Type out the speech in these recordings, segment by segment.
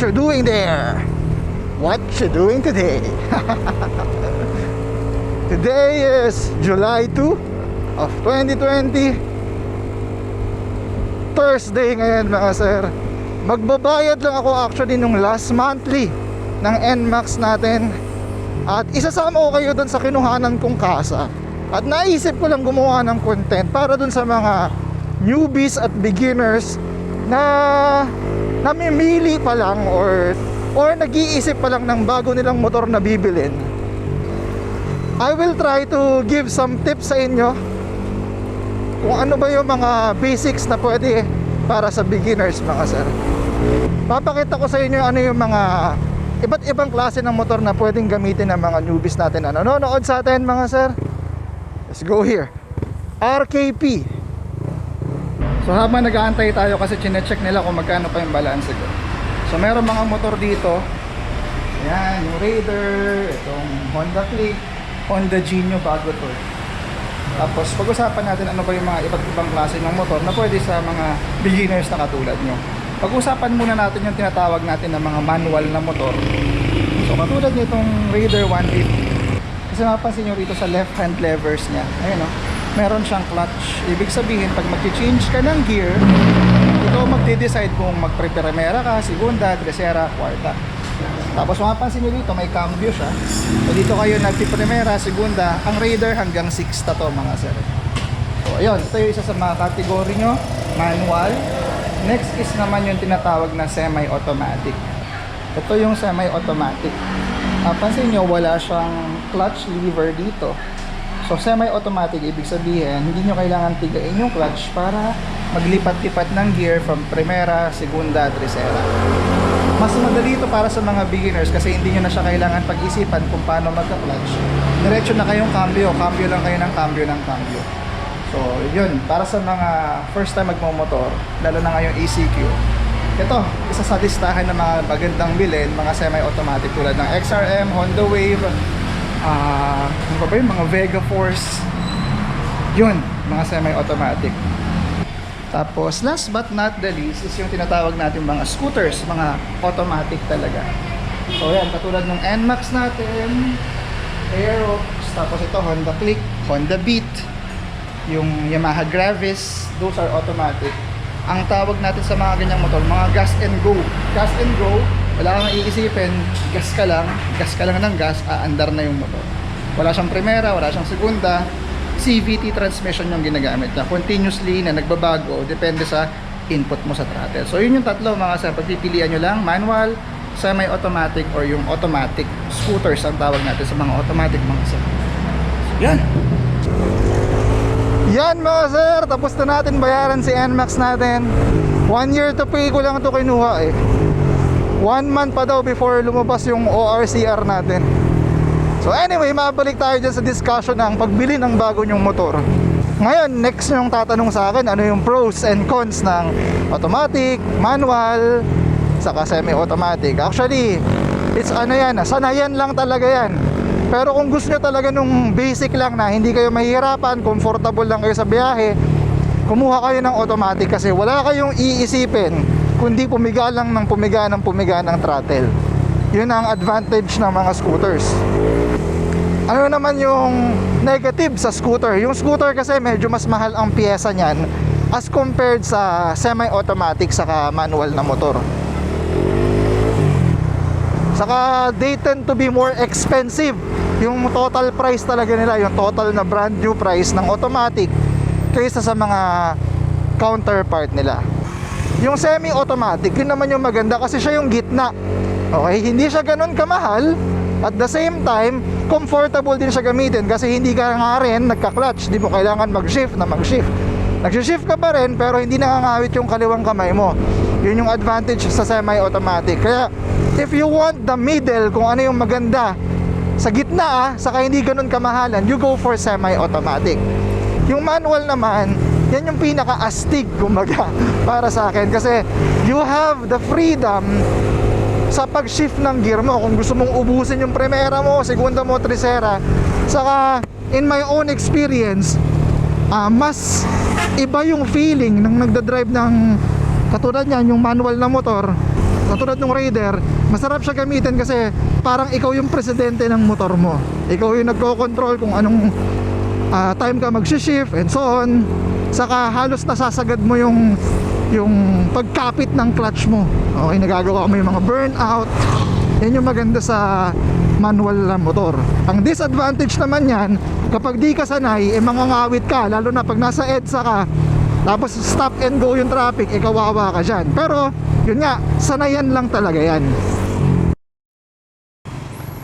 you doing there? What you doing today? today is July 2 of 2020 Thursday ngayon mga sir Magbabayad lang ako actually nung last monthly ng NMAX natin At isasama ko kayo dun sa kinuhanan kong kasa At naisip ko lang gumawa ng content para dun sa mga newbies at beginners na namimili pa lang or or nag-iisip pa lang ng bago nilang motor na bibilin. I will try to give some tips sa inyo kung ano ba yung mga basics na pwede para sa beginners mga sir. Papakita ko sa inyo ano yung mga iba't ibang klase ng motor na pwedeng gamitin ng mga newbies natin na nanonood sa atin mga sir. Let's go here. RKP. So habang nag-aantay tayo kasi chinecheck nila kung magkano pa yung balance ko. So meron mga motor dito. Ayan, yung Raider, itong Honda Click, Honda Genio bago to. Tapos pag-usapan natin ano ba yung mga iba't ibang klase ng motor na pwede sa mga beginners na katulad nyo. Pag-usapan muna natin yung tinatawag natin ng mga manual na motor. So katulad nitong Raider 150. Kasi mapapansin nyo rito sa left hand levers niya. Ayun o. Meron siyang clutch. Ibig sabihin, pag mag-change ka ng gear, ikaw magde-decide kung magpre-primera ka, segunda, tercera, kwarta. Tapos mapapansin nyo dito, may cambio siya. So dito kayo nagpi-primera, segunda, ang Raider hanggang 6 na to mga sir. So ayun, ito yung isa sa mga category nyo, manual. Next is naman yung tinatawag na semi-automatic. Ito yung semi-automatic. Mapansin nyo, wala siyang clutch lever dito. So semi-automatic, ibig sabihin, hindi nyo kailangan tigain yung clutch para maglipat-lipat ng gear from primera, segunda, tercera. Mas madali ito para sa mga beginners kasi hindi nyo na siya kailangan pag-isipan kung paano magka-clutch. Diretso na kayong cambio, cambio lang kayo ng cambio ng cambio. So, yun, para sa mga first time magmamotor, lalo na ngayong ECQ, ito, isa sa listahan ng mga magandang bilhin, mga semi-automatic tulad ng XRM, Honda Wave, ah, ano ba yun, mga Vega Force, yun, mga semi-automatic. Tapos, last but not the least, is yung tinatawag natin mga scooters, mga automatic talaga. So, yan, katulad ng NMAX natin, Aerox, tapos ito, Honda Click, Honda Beat, yung Yamaha Gravis, those are automatic. Ang tawag natin sa mga ganyang motor, mga gas and go. Gas and go, wala kang iisipin, gas ka lang, gas ka lang ng gas, aandar na yung motor. Wala siyang primera, wala siyang segunda, CVT transmission yung ginagamit na continuously na nagbabago depende sa input mo sa throttle. So yun yung tatlo mga sir, pagpipilian nyo lang, manual, semi-automatic or yung automatic scooters ang tawag natin sa mga automatic mga sir. Yan. Yan mga sir, tapos na natin bayaran si NMAX natin. One year to pay ko lang ito kinuha eh. One month pa daw before lumabas yung ORCR natin. So anyway, mabalik tayo dyan sa discussion ng pagbili ng bago nyong motor. Ngayon, next yung tatanong sa akin, ano yung pros and cons ng automatic, manual, saka semi-automatic. Actually, it's ano yan, sanayan lang talaga yan. Pero kung gusto nyo talaga nung basic lang na hindi kayo mahihirapan, comfortable lang kayo sa biyahe, kumuha kayo ng automatic kasi wala kayong iisipin kundi pumiga lang ng pumiga ng pumiga ng throttle. Yun ang advantage ng mga scooters. Ano naman yung negative sa scooter? Yung scooter kasi medyo mas mahal ang pyesa niyan as compared sa semi-automatic saka manual na motor. Saka they tend to be more expensive. Yung total price talaga nila, yung total na brand new price ng automatic kaysa sa mga counterpart nila. Yung semi-automatic, yun naman yung maganda kasi siya yung gitna. Okay, hindi siya ganun kamahal. At the same time, comfortable din siya gamitin kasi hindi ka nga rin nagka-clutch. Di mo kailangan mag-shift na mag-shift. Nag-shift ka pa rin pero hindi nakangawit yung kaliwang kamay mo. Yun yung advantage sa semi-automatic. Kaya if you want the middle, kung ano yung maganda, sa gitna ah, saka hindi ganun kamahalan, you go for semi-automatic. Yung manual naman, yan yung pinaka-astig kumbaga para sa akin kasi you have the freedom sa pag-shift ng gear mo kung gusto mong ubusin yung primera mo, segunda mo, tercera saka in my own experience ah, mas iba yung feeling ng nagda-drive ng katulad niyan yung manual na motor katulad ng Raider, masarap siya gamitin kasi parang ikaw yung presidente ng motor mo. Ikaw yung nagko-control kung anong ah, time ka mag-shift and so on. Saka halos nasasagad mo yung yung pagkapit ng clutch mo. Okay, nagagawa mo yung mga burnout. Yan yung maganda sa manual na motor. Ang disadvantage naman yan, kapag di ka sanay, eh mangangawit ka, lalo na pag nasa EDSA ka, tapos stop and go yung traffic, eh kawawa ka dyan. Pero, yun nga, sanayan lang talaga yan.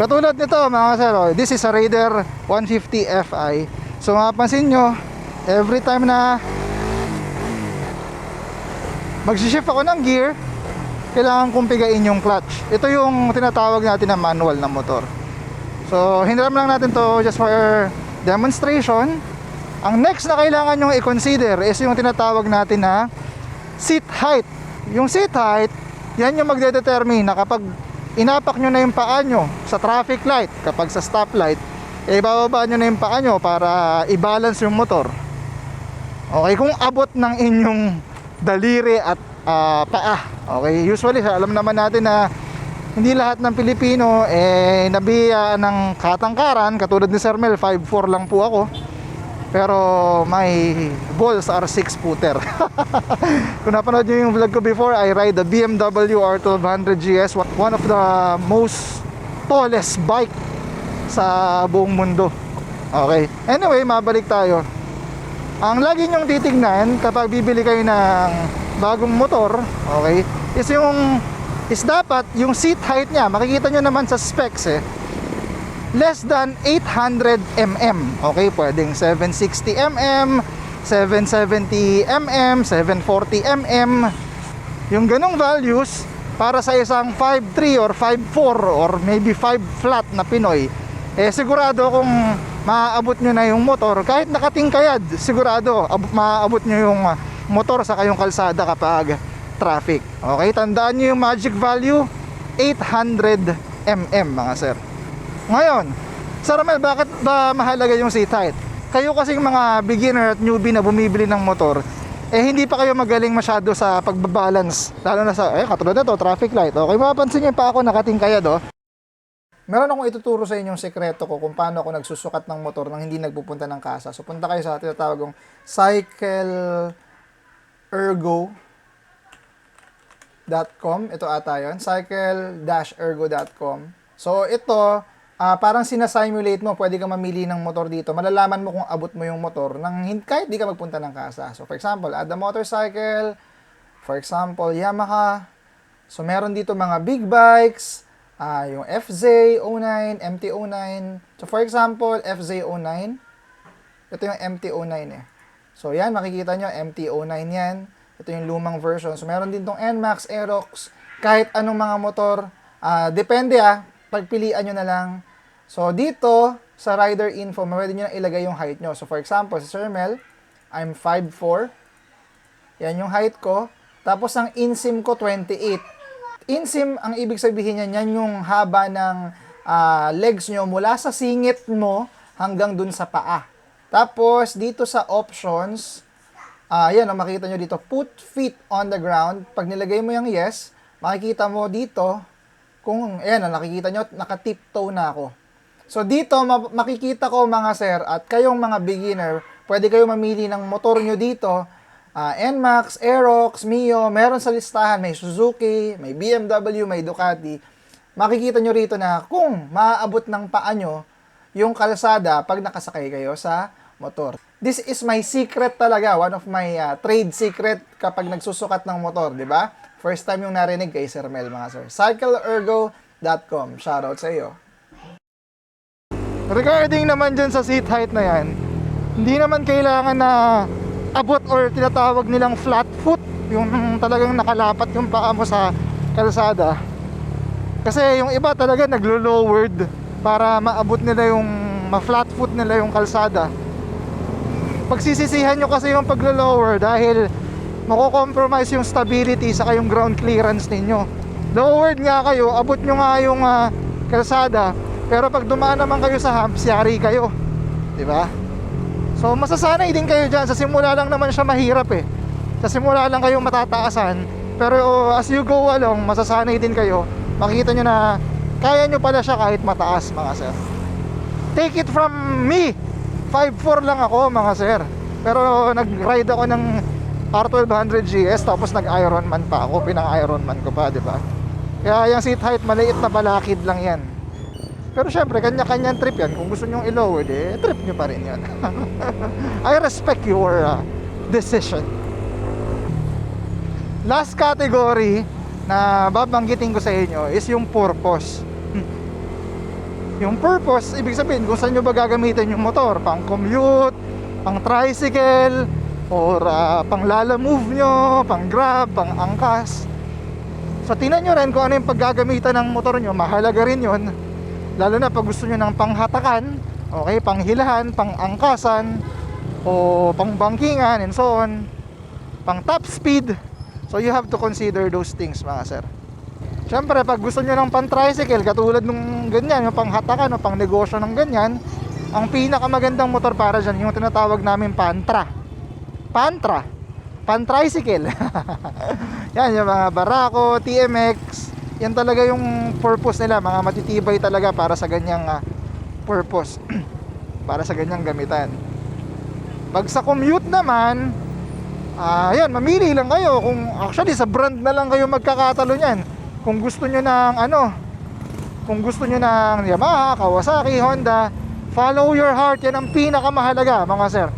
Katulad nito mga sir, oh, this is a Raider 150 Fi. So mapapansin nyo, every time na magsishift ako ng gear, kailangan kong pigain yung clutch. Ito yung tinatawag natin na manual na motor. So, hiniram lang natin to just for demonstration. Ang next na kailangan nyo i-consider is yung tinatawag natin na seat height. Yung seat height, yan yung magdedetermine na kapag inapak nyo na yung paa nyo sa traffic light, kapag sa stoplight, eh bababa nyo na yung paa nyo para i-balance yung motor. Okay, kung abot ng inyong daliri at ah, paa. Okay, usually alam naman natin na hindi lahat ng Pilipino eh nabiya ng katangkaran katulad ni Sir Mel 5'4 lang po ako. Pero my balls are 6 footer. Kung napanood nyo yung vlog ko before, I ride the BMW R1200 GS, one of the most tallest bike sa buong mundo. Okay. Anyway, mabalik tayo. Ang lagi nyong titignan kapag bibili kayo ng bagong motor, okay, is yung is dapat yung seat height niya, makikita nyo naman sa specs eh, less than 800 mm. Okay, pwedeng 760 mm, 770 mm, 740 mm. Yung ganong values para sa isang 5'3 or 5'4 or maybe 5 flat na Pinoy, eh sigurado kung maaabot nyo na yung motor, kahit nakatingkayad, sigurado ab- maaabot nyo yung ah, motor sa kayong kalsada kapag traffic. Okay, tandaan nyo yung magic value, 800 mm mga sir. Ngayon, Sir Ramel, bakit ba mahalaga yung seat height? Kayo kasing mga beginner at newbie na bumibili ng motor, eh hindi pa kayo magaling masyado sa pagbabalance. Lalo na sa, eh katulad na to, traffic light. Okay, mapapansin niyo pa ako nakatingkayad oh. Meron akong ituturo sa inyong sekreto ko kung paano ako nagsusukat ng motor nang hindi nagpupunta ng kasa. So punta kayo sa tinatawag kong Cycle Ergo cycle.com. Ito ata yun. cycle-ergo.com. So, ito, ah, parang sinasimulate mo. Pwede kang mamili ng motor dito. Malalaman mo kung abot mo yung motor nang kahit di ka magpunta ng kasa. So, for example, add a motorcycle. For example, Yamaha. So, meron dito mga big bikes. Ah, yung FZ09, MT09. So, for example, FZ09. Ito yung MT09 eh. So, yan, makikita nyo, MT09 yan. Ito yung lumang version. So, meron din tong NMAX, Aerox, kahit anong mga motor. ah depende ah, pagpilian nyo na lang. So, dito, sa rider info, pwede nyo na ilagay yung height nyo. So, for example, sa Sir Mel, I'm 5'4". Yan yung height ko. Tapos, ang insim ko, 28. Insim, ang ibig sabihin niyan, yan yung haba ng ah, legs nyo mula sa singit mo hanggang dun sa paa. Tapos, dito sa options, ah yan, oh, makikita nyo dito, put feet on the ground. Pag nilagay mo yung yes, makikita mo dito, kung, ayan, nakikita nyo, naka-tiptoe na ako. So, dito, ma- makikita ko mga sir, at kayong mga beginner, pwede kayo mamili ng motor nyo dito, Ah, NMAX, Aerox, Mio, meron sa listahan, may Suzuki, may BMW, may Ducati. Makikita nyo rito na kung maaabot ng paa nyo yung kalsada pag nakasakay kayo sa motor. This is my secret talaga, one of my ah, trade secret kapag nagsusukat ng motor, di ba? First time yung narinig kay Sir Mel, mga sir. CycleErgo.com. Shoutout sa iyo. Regarding naman dyan sa seat height na yan, hindi naman kailangan na abot or tinatawag nilang flat foot, yung talagang nakalapat yung paa mo sa kalsada. Kasi yung iba talaga naglo-lowered para maabot nila yung ma-flat foot nila yung kalsada. Pagsisisihan nyo kasi yung paglo-lower dahil mako-compromise yung stability sa yung ground clearance ninyo. Lowered nga kayo, abot nyo nga yung ah, kalsada, pero pag dumaan naman kayo sa humps, yari kayo. 'Di ba? So masasanay din kayo dyan. Sa simula lang naman siya mahirap eh. Sa simula lang kayo matataasan. Pero as you go along, masasanay din kayo. Makikita nyo na kaya nyo pala siya kahit mataas mga sir. Take it from me. 5'4 lang ako mga sir. Pero nag-ride ako ng R1200 GS tapos nag-Ironman pa ako. Pinang-Ironman ko pa, di ba? Kaya yung seat height, maliit na balakid lang yan. Pero syempre, kanya-kanyang trip yan. Kung gusto nyong i-lower, eh, trip nyo pa rin yan. I respect your uh, decision. Last category na babanggitin ko sa inyo is yung purpose. Yung purpose, ibig sabihin kung saan nyo ba gagamitin yung motor, pang commute, pang tricycle, or ah, pang lala move nyo, pang grab, pang angkas. So tingnan nyo rin kung ano yung paggagamitan ng motor nyo, mahalaga rin yun. Lalo na pag gusto nyo ng panghatakan, okay, panghilahan, pang angkasan, o pang bangkingan, and so on, pang top speed. So you have to consider those things mga sir. Siyempre, pag gusto nyo ng pan-tricycle, katulad nung ganyan, yung panghatakan o pang negosyo ng ganyan, ang pinakamagandang motor para dyan, yung tinatawag namin pantra. Pantra. Pan-tricycle. yan, yung mga Barako, TMX, yan talaga yung purpose nila, mga matitibay talaga para sa ganyang ah, purpose. para sa ganyang gamitan. Pag sa commute naman, yan, mamili lang kayo kung actually sa brand na lang kayo magkakatalo niyan. Kung gusto nyo ng ano, kung gusto nyo ng Yamaha, Kawasaki, Honda, follow your heart. Yan ang pinakamahalaga, mga sir.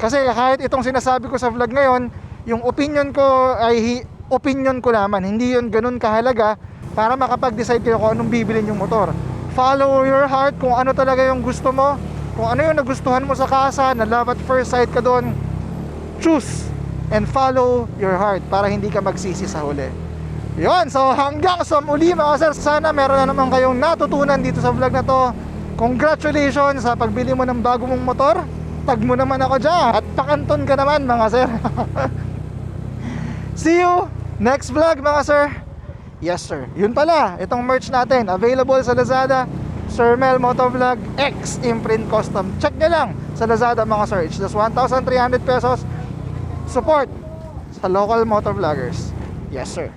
Kasi kahit itong sinasabi ko sa vlog ngayon, yung opinion ko ay opinion ko naman. Hindi yun ganun kahalaga para makapag-decide kayo kung anong bibilin yung motor. Follow your heart kung ano talaga yung gusto mo. Kung ano yung nagustuhan mo sa kasa, na love at first sight ka doon, choose and follow your heart para hindi ka magsisi sa huli. Yun, so hanggang sa muli mga sir, sana meron na naman kayong natutunan dito sa vlog na to. Congratulations sa pagbili mo ng bago mong motor. Tag mo naman ako dyan at pakanton ka naman mga sir. See you next vlog mga sir. Yes sir. Yun pala, itong merch natin available sa Lazada. Sir Mel Motovlog X Imprint Custom. Check nyo lang sa Lazada mga sir. It's just 1,300 pesos. Support sa local motovloggers. Yes sir.